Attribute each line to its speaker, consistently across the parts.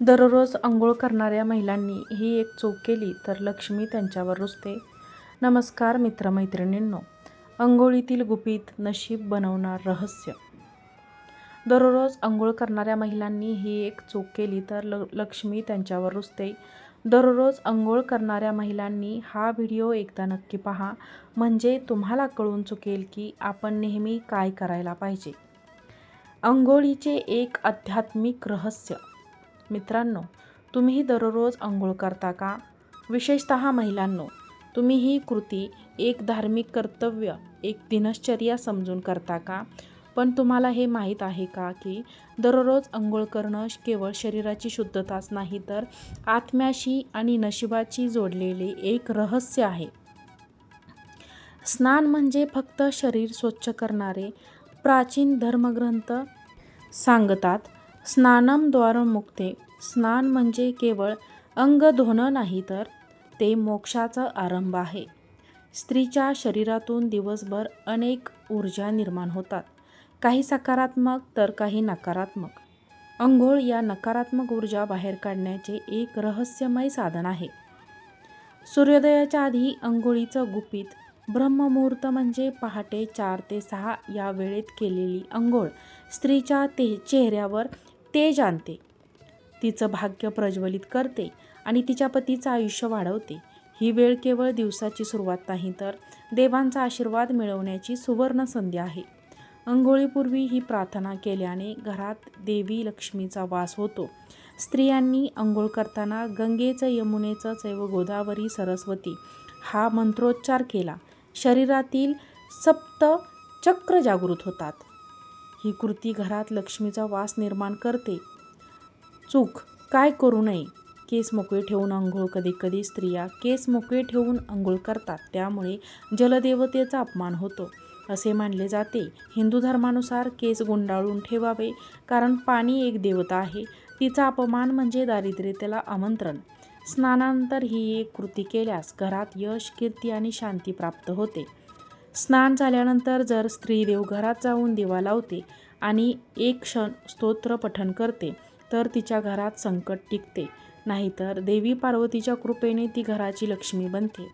Speaker 1: दररोज अंघोळ करणाऱ्या महिलांनी ही एक चूक केली तर लक्ष्मी त्यांच्यावर रुजते नमस्कार मित्रमैत्रिणींनो अंघोळीतील गुपित नशीब बनवणार रहस्य. दररोज अंघोळ करणाऱ्या महिलांनी ही एक चूक केली तर ल लक्ष्मी त्यांच्यावर रुजते दररोज अंघोळ करणाऱ्या महिलांनी हा व्हिडिओ एकदा नक्की पहा. म्हणजे तुम्हाला कळून चुकेल की आपण नेहमी काय करायला पाहिजे. अंघोळीचे एक आध्यात्मिक रहस्य. मित्रांनो तुम्ही दररोज अंघोळ करता का? विशेषतः महिलांनो तुम्ही ही कृती एक धार्मिक कर्तव्य एक दिनश्चर्या समजून करता का? पण तुम्हाला हे माहीत आहे का की दररोज अंघोळ करणं केवळ शरीराची शुद्धताच नाही तर आत्म्याशी आणि नशिबाची जोडलेले एक रहस्य आहे. स्नान म्हणजे फक्त शरीर स्वच्छ करणारे प्राचीन धर्मग्रंथ सांगतात. स्नानम द्वारमुक्ते स्नान म्हणजे केवळ अंग धुणं नाही तर ते मोक्षाचा आरंभ आहे. स्त्रीच्या शरीरातून दिवसभर अनेक ऊर्जा निर्माण होतात. काही सकारात्मक तर काही नकारात्मक. अंघोळ या नकारात्मक ऊर्जा बाहेर काढण्याचे एक रहस्यमय साधन आहे. सूर्योदयाच्या आधी अंघोळीचं गुपित ब्रह्ममुहूर्त म्हणजे पहाटे चार ते सहा या वेळेत केलेली अंघोळ स्त्रीच्या ते चेहऱ्यावर ते जाणते. तिचं भाग्य प्रज्वलित करते आणि तिच्या पतीचं आयुष्य वाढवते. ही वेळ केवळ दिवसाची सुरुवात नाही तर देवांचा आशीर्वाद मिळवण्याची सुवर्ण संधी आहे. अंघोळीपूर्वी ही प्रार्थना केल्याने घरात देवी लक्ष्मीचा वास होतो. स्त्रियांनी अंघोळ करताना गंगेचं यमुनेचं चैव गोदावरी सरस्वती हा मंत्रोच्चार केला. शरीरातील सप्त चक्र जागृत होतात. ही कृती घरात लक्ष्मीचा वास निर्माण करते. चूक काय करू नये? केस मोकळे ठेवून आंघोळ कधी कधी स्त्रिया केस मोकळे ठेवून अंघोळ करतात त्यामुळे जलदेवतेचा अपमान होतो. असे मानले जाते. हिंदू धर्मानुसार केस गुंडाळून ठेवावे कारण पाणी एक देवता आहे. तिचा अपमान म्हणजे दारिद्र्यतेला आमंत्रण. स्नानानंतर ही एक कृती केल्यास घरात यश कीर्ती आणि शांती प्राप्त होते. स्नान झाल्यानंतर जर स्त्री देवघरात जाऊन दिवा लावते आणि एक क्षण स्तोत्र पठण करते तर तिच्या घरात संकट टिकते. नाहीतर देवी पार्वतीच्या कृपेने ती घराची लक्ष्मी बनते.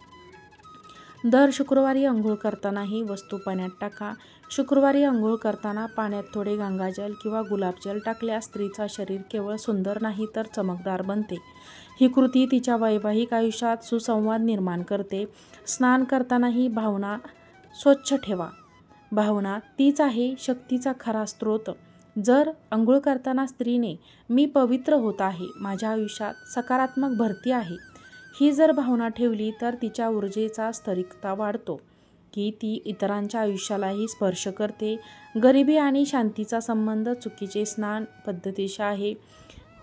Speaker 1: दर शुक्रवारी अंघोळ करतानाही वस्तू पाण्यात टाका. शुक्रवारी अंघोळ करताना पाण्यात थोडे गंगाजल किंवा गुलाबजल टाकल्यास स्त्रीचा शरीर केवळ सुंदर नाही तर चमकदार बनते. ही कृती तिच्या वैवाहिक आयुष्यात सुसंवाद निर्माण करते. स्नान करतानाही भावना स्वच्छ ठेवा. भावना तीच आहे शक्तीचा खरा स्रोत. जर अंघोळ करताना स्त्रीने मी पवित्र होत आहे माझ्या आयुष्यात सकारात्मक भरती आहे. ही जर भावना ठेवली तर तिच्या ऊर्जेचा स्तरिकता वाढतो की ती इतरांच्या आयुष्यालाही स्पर्श करते. गरिबी आणि शांतीचा संबंध चुकीचे स्नान पद्धतीशी आहे.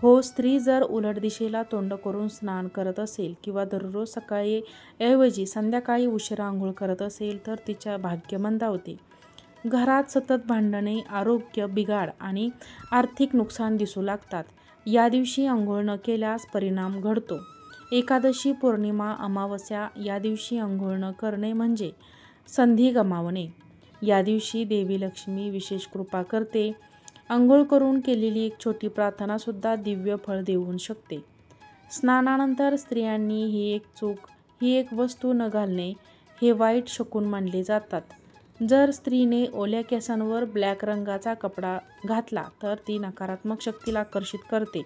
Speaker 1: हो स्त्री जर उलट दिशेला तोंड करून स्नान करत असेल किंवा दररोज सकाळी ऐवजी संध्याकाळी उशिरा आंघोळ करत असेल तर तिच्या भाग्य मंदावते. घरात सतत भांडणे आरोग्य बिघाड आणि आर्थिक नुकसान दिसू लागतात. या दिवशी आंघोळ न केल्यास परिणाम घडतो. एकादशी पौर्णिमा अमावस्या या दिवशी आंघोळ न करणे म्हणजे संधी गमावणे. या दिवशी देवी लक्ष्मी विशेष कृपा करते. आंघोळ करून केलेली एक छोटी प्रार्थनासुद्धा दिव्य फळ देऊ शकते. स्नानानंतर स्त्रियांनी ही एक चूक ही एक वस्तू न घालणे हे वाईट शकून मानले जातात. जर स्त्रीने ओल्या केसांवर ब्लॅक रंगाचा कपडा घातला तर ती नकारात्मक शक्तीला आकर्षित करते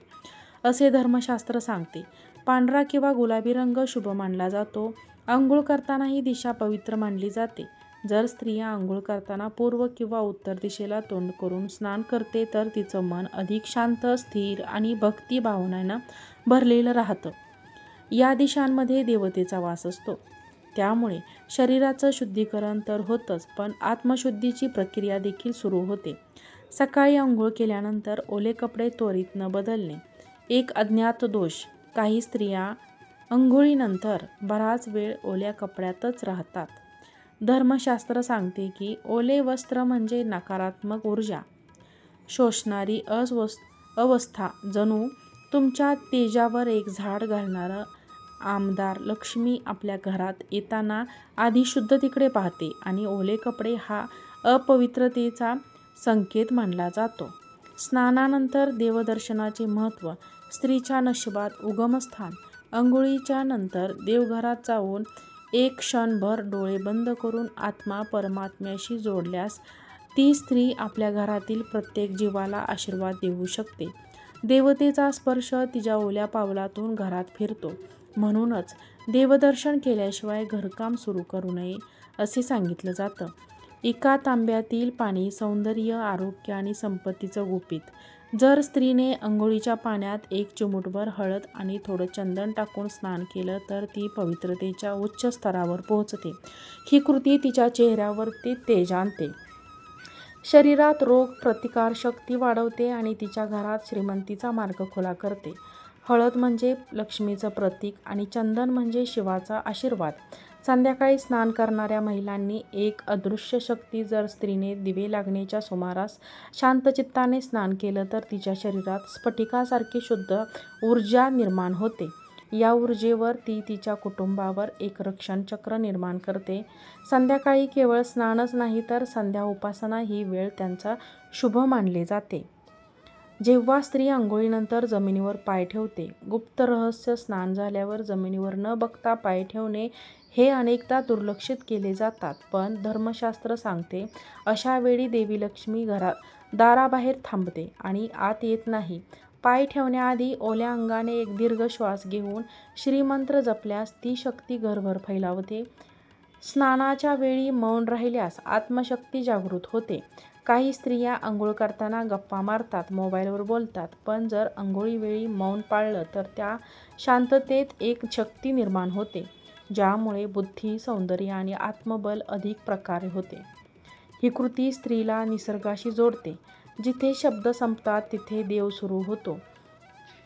Speaker 1: असे धर्मशास्त्र सांगते. पांढरा किंवा गुलाबी रंग शुभ मानला जातो. आंघोळ करतानाही दिशा पवित्र मानली जाते. जर स्त्रिया आंघोळ करताना पूर्व किंवा उत्तर दिशेला तोंड करून स्नान करते तर तिचं मन अधिक शांत स्थिर आणि भक्ती भावनेनं भरलेलं राहतं. या दिशांमध्ये देवतेचा वास असतो. त्यामुळे शरीराचं शुद्धीकरण तर होतंच पण आत्मशुद्धीची प्रक्रिया देखील सुरू होते. सकाळी आंघोळ केल्यानंतर ओले कपडे त्वरित न बदलणे. एक अज्ञात दोष काही स्त्रिया अंघोळीनंतर बराच वेळ ओल्या कपड्यातच राहतात. धर्मशास्त्र सांगते की ओले वस्त्र म्हणजे नकारात्मक ऊर्जा. शोषणारी अस्वस् अवस्था जणू तुमच्या तेजावर एक झाड घालणारं आमदार लक्ष्मी आपल्या घरात येताना आधी शुद्ध तिकडे पाहते आणि ओले कपडे हा अपवित्रतेचा संकेत मानला जातो. स्नानानंतर देवदर्शनाचे महत्त्व स्त्रीच्या नशिबात उगमस्थान अंघोळीच्या नंतर देवघरात जाऊन एक क्षणभर डोळे बंद करून आत्मा परमात्म्याशी जोडल्यास ती स्त्री आपल्या घरातील प्रत्येक जीवाला आशीर्वाद देऊ शकते. देवतेचा स्पर्श तिच्या ओल्या पावलातून घरात फिरतो. म्हणूनच देवदर्शन केल्याशिवाय घरकाम सुरू करू नये असे सांगितलं जातं. एका तांब्यातील पाणी सौंदर्य आरोग्य आणि संपत्तीचं गुपित. जर स्त्रीने अंघोळीच्या पाण्यात एक चिमुटभर हळद आणि थोडं चंदन टाकून स्नान केलं तर ती पवित्रतेच्या उच्च स्तरावर पोहोचते. ही कृती तिच्या चेहऱ्यावरती तेज आणते. शरीरात रोग प्रतिकारशक्ती वाढवते आणि तिच्या घरात श्रीमंतीचा मार्ग खुला करते. हळद म्हणजे लक्ष्मीचं प्रतीक आणि चंदन म्हणजे शिवाचा आशीर्वाद. संध्याकाळी स्नान करणाऱ्या महिलांनी एक अदृश्य शक्ती जर स्त्रीने दिवे लागण्याच्या सुमारास शांतचित्ताने स्नान केलं तर तिच्या शरीरात स्फटिकासारखी शुद्ध ऊर्जा निर्माण होते. या ऊर्जेवर ती तिच्या कुटुंबावर एक रक्षणचक्र निर्माण करते. संध्याकाळी केवळ स्नानच नाही तर संध्या उपासना ही वेळ त्यांचा शुभ मानले जाते. जेव्हा स्त्री आंघोळीनंतर जमिनीवर पाय ठेवते गुप्त रहस्य स्नान झाल्यावर जमिनीवर न बघता पाय ठेवणे हे अनेकदा दुर्लक्षित केले जातात पण धर्मशास्त्र सांगते अशा वेळी देवी लक्ष्मी घरात दाराबाहेर थांबते आणि आत येत नाही. पाय ठेवण्याआधी ओल्या अंगाने एक दीर्घ श्वास घेऊन श्रीमंत्र जपल्यास ती शक्ती घरभर फैलावते. स्नानाच्या वेळी मौन राहिल्यास आत्मशक्ती जागृत होते. काही स्त्रिया आंघोळ करताना गप्पा मारतात मोबाईलवर बोलतात पण जर आंघोळीवेळी मौन पाळलं तर त्या शांततेत एक शक्ती निर्माण होते ज्यामुळे बुद्धी सौंदर्य आणि आत्मबल अधिक प्रकारे होते. ही कृती स्त्रीला निसर्गाशी जोडते. जिथे शब्द संपतात तिथे देव सुरू होतो.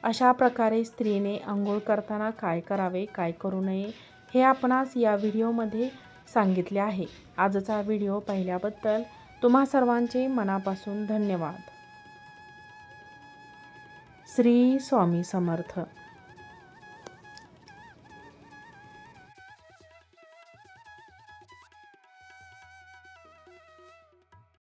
Speaker 1: अशा प्रकारे स्त्रीने आंघोळ करताना काय करावे काय करू नये हे आपणास या व्हिडिओमध्ये सांगितले आहे. आजचा व्हिडिओ पाहिल्याबद्दल तुम्हा सर्वांचे मनापासून धन्यवाद. श्री स्वामी समर्थ.